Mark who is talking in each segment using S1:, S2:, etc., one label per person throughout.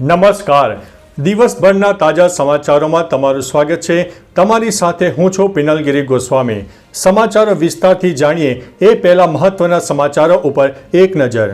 S1: નમસ્કાર. દિવસભરના તાજા સમાચારોમાં તમારું સ્વાગત છે. તમારી સાથે હું છું પિનલગીરી ગોસ્વામી. સમાચારો વિસ્તારથી જાણીએ એ પહેલા મહત્વના સમાચારો ઉપર એક નજર.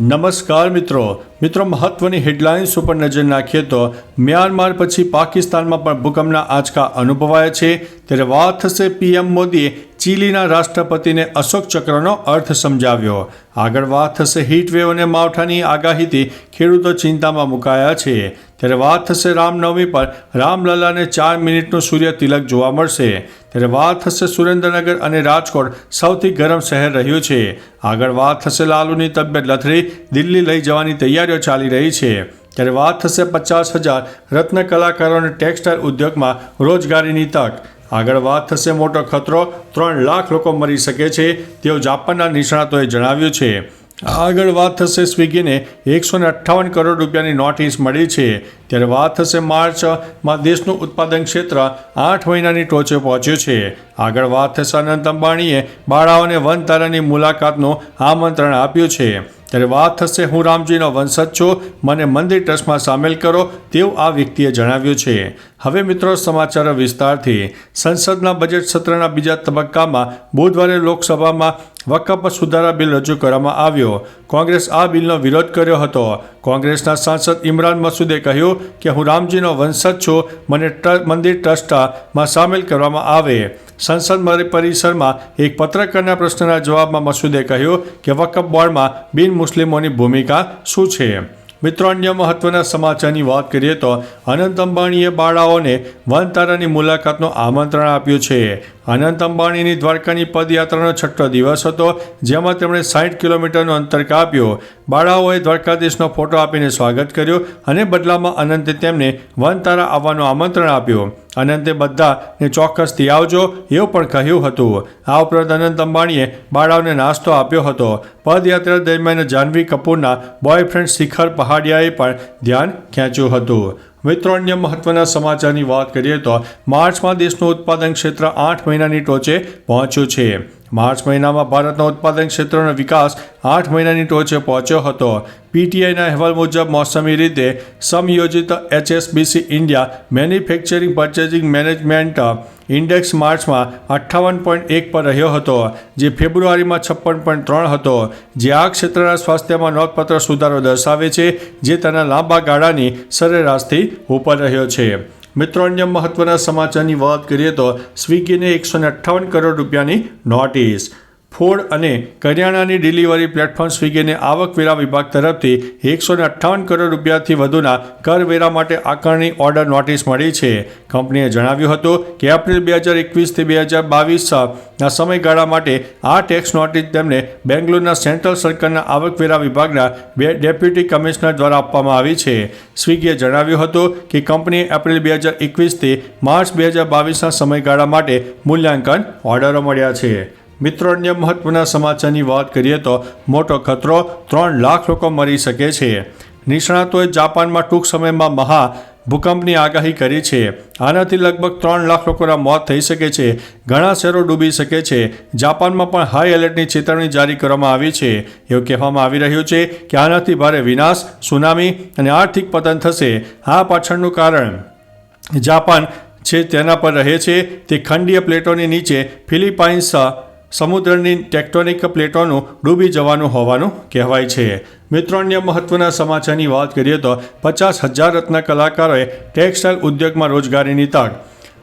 S1: નમસ્કાર મિત્રો. મિત્રો, મહત્વની હેડલાઇન્સ ઉપર નજર નાખીએ તો મ્યાનમાર પછી પાકિસ્તાનમાં પણ ભૂકંપના આંચકા અનુભવાયા છે. ત્યારે વાત થશે પીએમ મોદીએ ચીલીના રાષ્ટ્રપતિને અશોક ચક્રનો અર્થ સમજાવ્યો. આગળ વાત થશે હીટવેવ અને માવઠાની આગાહીથી. ખેડૂતો ચિંતામાં મુકાયા છે. ત્યારે વાત થશે રામનવમી પર. રામલલાને ચાર મિનિટનું સૂર્ય તિલક જોવા મળશે. ત્યારે વાત થશે સુરેન્દ્રનગર અને રાજકોટ. સૌથી ગરમ શહેર રહ્યું છે. આગળ વાત થશે લાલુની તબિયત લથડી. દિલ્હી લઈ જવાની તૈયારીઓ ચાલી રહી છે. ત્યારે વાત થશે પચાસ હજાર. રત્ન કલાકારોને ટેક્સટાઇલ ઉદ્યોગમાં રોજગારીની તક. આગળ વાત થશે મોટો ખતરો. ત્રણ લાખ લોકો મરી શકે છે તેવું જાપાનના નિષ્ણાતોએ જણાવ્યું છે. આગળ વાત થશે સ્વિગીને એકસો ને અઠ્ઠાવન કરોડ રૂપિયાની નોટિસ મળી છે. ત્યારે વાત થશે માર્ચમાં દેશનું ઉત્પાદન ક્ષેત્ર આઠ મહિનાની ટોચે પહોંચ્યું છે. આગળ વાત થશે અનંત અંબાણીએ બાળાઓને વન તારાની મુલાકાતનું આમંત્રણ આપ્યું છે. ત્યારે વાત થશે, હું રામજીનો વંશજ છું, મને મંદિર ટ્રસ્ટમાં સામેલ કરો, તેવું આ વ્યક્તિએ જણાવ્યું છે. હવે મિત્રો, સમાચાર વિસ્તારથી, સંસદના બજેટ સત્રના બીજા તબક્કામાં બુધવારે લોકસભામાં વકફ સુધારા બિલ રજૂ કરવામાં આવ્યો. કોંગ્રેસ આ બિલનો વિરોધ કર્યો હતો. કોંગ્રેસના સાંસદ ઇમરાન મસૂદે કહ્યું કે, હું રામજીનો વંશજ છું, મને મંદિર ટ્રસ્ટમાં સામેલ કરવામાં આવે. સંસદ પરિસરમાં એક પત્રકારના પ્રશ્નના જવાબમાં મસૂદે કહ્યું કે વકફ બોર્ડમાં બિન મુસ્લિમોની ભૂમિકા શું છે? મિત્રો, અન્ય મહત્વના સમાચારની વાત કરીએ તો અનંત અંબાણીએ બાળાઓને વનતારાની મુલાકાતનું આમંત્રણ આપ્યું છે. અનંત અંબાણીની દ્વારકાની પદયાત્રાનો છઠ્ઠો દિવસ હતો, જેમાં તેમણે સાઠ કિલોમીટરનું અંતર કાપ્યું. બાળાઓએ દ્વારકાધીશનો ફોટો આપીને સ્વાગત કર્યું અને બદલામાં અનંતે તેમને વનતારા આવવાનું આમંત્રણ આપ્યું. અનંતે બધાને ચોક્કસથી આવજો એવું પણ કહ્યું હતું. આ ઉપરાંત અનંત અંબાણીએ બાળાઓને નાસ્તો આપ્યો હતો. પદયાત્રા દરમિયાન જાહ્નવી કપૂરના બોયફ્રેન્ડ શિખર પહાડિયાએ પણ ધ્યાન ખેંચ્યું હતું. મિત્રો અન્ય મહત્વના સમાચારની વાત કરીએ તો માર્ચમાં દેશનું ઉત્પાદન ક્ષેત્ર આઠ મહિનાની ટોચે પહોંચ્યું છે. માર્ચ મહિનામાં ભારતના ઉત્પાદન ક્ષેત્રનો વિકાસ આઠ મહિનાની ટોચે પહોંચ્યો હતો. પીટીઆઈના અહેવાલ મુજબ, મોસમી રીતે સમયોજિત HSBC India manufacturing purchasing management index માર્ચમાં અઠ્ઠાવન પોઈન્ટ એક પર રહ્યો હતો, જે ફેબ્રુઆરીમાં છપ્પન પોઈન્ટ ત્રણ હતો. જે આ ક્ષેત્રના સ્વાસ્થ્યમાં નોંધપાત્ર સુધારો દર્શાવે છે, જે તેના લાંબા ગાળાની સરેરાશથી ઉપર રહ્યો છે. મિત્રો અન્ય મહત્વના સમાચારની વાત કરીએ તો સ્વિગીને એકસો અઠ્ઠાવન કરોડ રૂપિયાની નોટિસ. ફૂડ અને કરિયાણાની ડિલિવરી પ્લેટફોર્મ સ્વિગીને આવકવેરા વિભાગ તરફથી એકસો અઠ્ઠાવન કરોડ રૂપિયાથી વધુના કરવેરા માટે આકારણી ઓર્ડર નોટિસ મળી છે. કંપનીએ જણાવ્યું હતું કે એપ્રિલ બે હજાર એકવીસથી બે હજાર બાવીસના સમયગાળા માટે આ ટેક્સ નોટિસ તેમને બેંગ્લોરના સેન્ટ્રલ સરકારના આવકવેરા વિભાગના બે ડેપ્યુટી કમિશનર દ્વારા આપવામાં આવી છે. સ્વિગીએ જણાવ્યું હતું કે કંપનીએ એપ્રિલ બે હજાર એકવીસથી માર્ચ બે હજાર બાવીસના સમયગાળા માટે મૂલ્યાંકન ઓર્ડરો મળ્યા છે. મિત્રો, અન્ય મહત્વના સમાચારની વાત કરીએ તો મોટો ખતરો ત્રણ લાખ લોકો મરી શકે છે. નિષ્ણાતોએ જાપાનમાં ટૂંક સમયમાં મહા ભૂકંપની આગાહી કરી છે. આનાથી લગભગ ત્રણ લાખ લોકોના મોત થઈ શકે છે. ઘણા શહેરો ડૂબી શકે છે. જાપાનમાં પણ હાઈ એલર્ટની ચેતવણી જારી કરવામાં આવી છે. એવું કહેવામાં આવી રહ્યું છે કે આનાથી ભારે વિનાશ, સુનામી અને આર્થિક પતન થશે. આ પાછળનું કારણ જાપાન છે તેના પર રહે છે. તે ખંડીય પ્લેટોની નીચે ફિલિપાઇન્સ સમુદ્રની ટેક્ટોનિક પ્લેટોનું ડૂબી જવાનું હોવાનું કહેવાય છે. મિત્રો, અન્ય મહત્વના સમાચારની વાત કરીએ તો પચાસ હજાર રત્ન કલાકારોએ ટેક્સટાઇલ ઉદ્યોગમાં રોજગારીની તક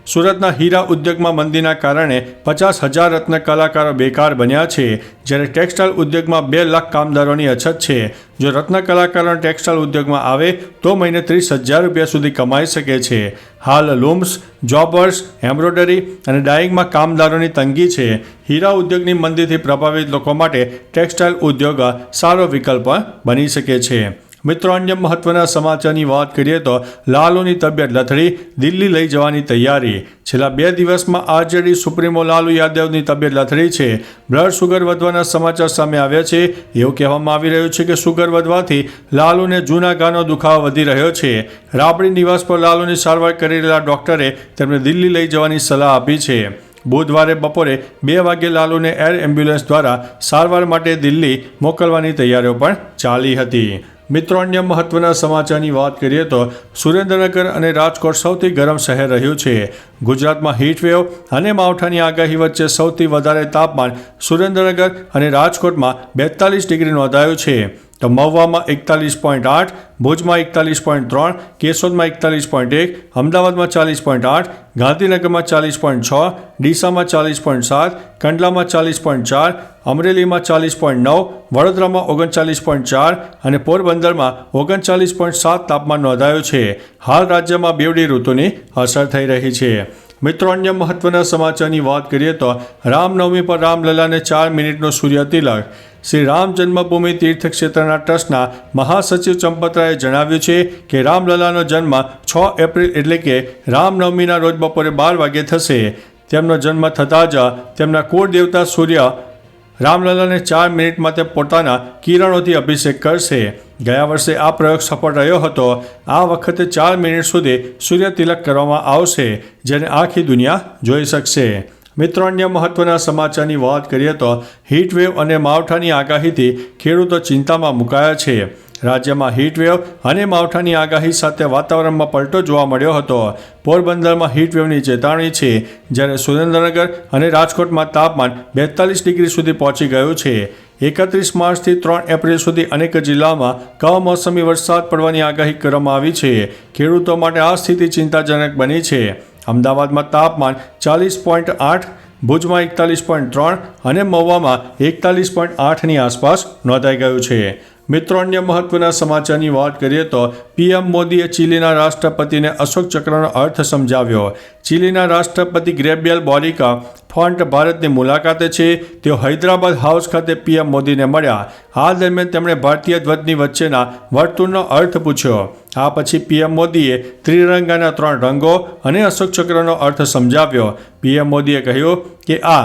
S1: સુરતના હીરા ઉદ્યોગમાં મંદીના કારણે પચાસ હજાર રત્ન કલાકારો બેકાર બન્યા છે. જ્યારે ટેક્સટાઇલ ઉદ્યોગમાં બે લાખ કામદારોની અછત છે. જો રત્ન કલાકારો ટેક્સટાઇલ ઉદ્યોગમાં આવે, તો મહિને ત્રીસ હજાર રૂપિયા સુધી કમાઈ શકે છે. હાલ લૂમ્સ, જોબર્સ, એમ્બ્રોઇડરી અને ડાઇંગમાં કામદારોની તંગી છે. હીરા ઉદ્યોગની મંદીથી પ્રભાવિત લોકો માટે ટેક્સટાઇલ ઉદ્યોગ સારો વિકલ્પ બની શકે છે. મિત્રો, અન્ય મહત્વના સમાચારની વાત કરીએ તો લાલુની તબિયત લથડી, દિલ્હી લઈ જવાની તૈયારી. છેલ્લા બે દિવસમાં આરજેડી સુપ્રીમો લાલુ યાદવની તબિયત લથડી છે. બ્લડ સુગર વધવાના સમાચાર સામે આવ્યા છે. એવું કહેવામાં આવી રહ્યું છે કે સુગર વધવાથી લાલુને જૂના ગાનો દુખાવો વધી રહ્યો છે. રાબડી નિવાસ પર લાલુની સારવાર કરી રહેલા ડોક્ટરે તેમને દિલ્હી લઈ જવાની સલાહ આપી છે. બુધવારે બપોરે બે વાગે લાલુને એર એમ્બ્યુલન્સ દ્વારા સારવાર માટે દિલ્હી મોકલવાની તૈયારીઓ પણ ચાલી હતી. મિત્રો, અન્ય મહત્વના સમાચારની વાત કરીએ તો સુરેન્દ્રનગર અને રાજકોટ સૌથી ગરમ શહેર રહ્યું છે. ગુજરાતમાં હીટવેવ અને માવઠાની આગાહી વચ્ચે સૌથી વધારે તાપમાન સુરેન્દ્રનગર અને રાજકોટમાં બેતાલીસ ડિગ્રી નોંધાયું છે. તો મહુવામાં એકતાલીસ પોઈન્ટ આઠ, ભુજમાં એકતાલીસ પોઈન્ટ ત્રણ, કેશોદમાં એકતાલીસ પોઈન્ટ એક, અમદાવાદમાં ચાલીસ પોઈન્ટ આઠ, ગાંધીનગરમાં ચાલીસ પોઈન્ટ છ, ડીસામાં ચાલીસ પોઈન્ટ સાત, કંડલામાં ચાલીસ પોઈન્ટ ચાર, અમરેલીમાં ચાલીસ પોઈન્ટ નવ, વડોદરામાં ઓગણચાલીસ પોઈન્ટ ચાર અને પોરબંદરમાં ઓગણચાલીસ પોઈન્ટ સાત તાપમાન નોંધાયું છે. હાલ રાજ્યમાં બેવડી ઋતુની અસર થઈ રહી છે. મિત્રો, અન્ય મહત્વના સમાચારની વાત કરીએ તો રામનવમી પર રામલલાને ચાર મિનિટનો સૂર્ય તિલક શ્રી રામ જન્મભૂમિ તીર્થ ક્ષેત્રના ટ્રસ્ટના મહાસચિવ ચંપતરાએ જણાવ્યું છે કે રામલલાનો જન્મ છ એપ્રિલ એટલે કે રામનવમીના રોજ બપોરે બાર વાગે થશે. તેમનો જન્મ થતાં જ તેમના કુળ દેવતા સૂર્ય રામલલાને ચાર મિનિટમાં તે પોતાના કિરણોથી અભિષેક કરશે. ગયા વર્ષે આ પ્રયોગ સફળ રહ્યો હતો. આ વખતે ચાર મિનિટ સુધી સૂર્ય તિલક કરવામાં આવશે, જેને આખી દુનિયા જોઈ શકશે. મિત્રો, અન્ય મહત્વના સમાચારની વાત કરીએ તો હીટવેવ અને માવઠાની આગાહીથી ખેડૂતો ચિંતામાં મુકાયા છે. રાજ્યમાં હીટવેવ અને માવઠાની આગાહી સાથે વાતાવરણમાં પલટો જોવા મળ્યો હતો. પોરબંદરમાં હીટવેવની ચેતવણી છે. જ્યારે સુરેન્દ્રનગર અને રાજકોટમાં તાપમાન બેતાલીસ ડિગ્રી સુધી પહોંચી ગયું છે. એકત્રીસ માર્ચથી ત્રણ એપ્રિલ સુધી અનેક જિલ્લામાં કમોસમી વરસાદ પડવાની આગાહી કરવામાં આવી છે. ખેડૂતો માટે આ સ્થિતિ ચિંતાજનક બની છે. અમદાવાદમાં તાપમાન ચાલીસ પોઈન્ટ આઠ, ભુજમાં એકતાલીસ પોઈન્ટ ત્રણ અને મહુવામાં એકતાલીસ પોઈન્ટ આઠની આસપાસ નોંધાઈ ગયું છે. મિત્રો, અન્ય મહત્વના સમાચારની વાત કરીએ તો પીએમ મોદીએ ચીલીના રાષ્ટ્રપતિને અશોક ચક્રનો અર્થ સમજાવ્યો. ચીલીના રાષ્ટ્રપતિ ગ્રેબિયલ બોરિકા ફોન્ટ ભારતની મુલાકાતે છે. તેઓ હૈદરાબાદ હાઉસ ખાતે પીએમ મોદીને મળ્યા. આ દરમિયાન તેમણે ભારતીય ધ્વજની વચ્ચેના વર્તુળનો અર્થ પૂછ્યો. આ પછી પીએમ મોદીએ ત્રિરંગાના ત્રણ રંગો અને અશોક ચક્રનો અર્થ સમજાવ્યો. પીએમ મોદીએ કહ્યું કે આ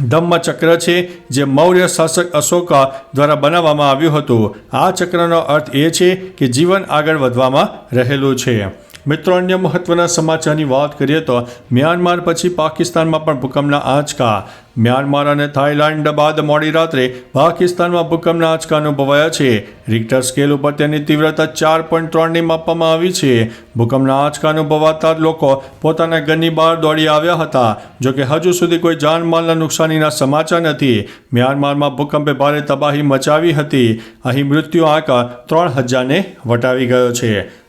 S1: ધમ્મચક્ર છે, જે મૌર્ય શાસક અશોકા દ્વારા બનાવવામાં આવ્યું હતું. આ ચક્રનો અર્થ એ છે કે જીવન આગળ વધવામાં રહેલું છે. મિત્રો, અન્ય મહત્વના સમાચારની વાત કરીએ તો મ્યાનમાર પછી પાકિસ્તાનમાં પણ ભૂકંપના આંચકા. મ્યાનમાર અને થાઇલેન્ડ બાદ મોડી રાત્રે પાકિસ્તાનમાં ભૂકંપના આંચકા અનુભવાયા છે. રિક્ટર સ્કેલ ઉપર તેની તીવ્રતા ચાર પોઈન્ટ ત્રણની માપવામાં આવી છે. ભૂકંપના આંચકા અનુભવાતા લોકો પોતાના ઘરની બહાર દોડી આવ્યા હતા. જોકે હજુ સુધી કોઈ જાનમાલના નુકસાનીના સમાચાર નથી. મ્યાનમારમાં ભૂકંપે ભારે તબાહી મચાવી હતી. અહીં મૃત્યુ આંક ત્રણ હજારને વટાવી ગયો છે.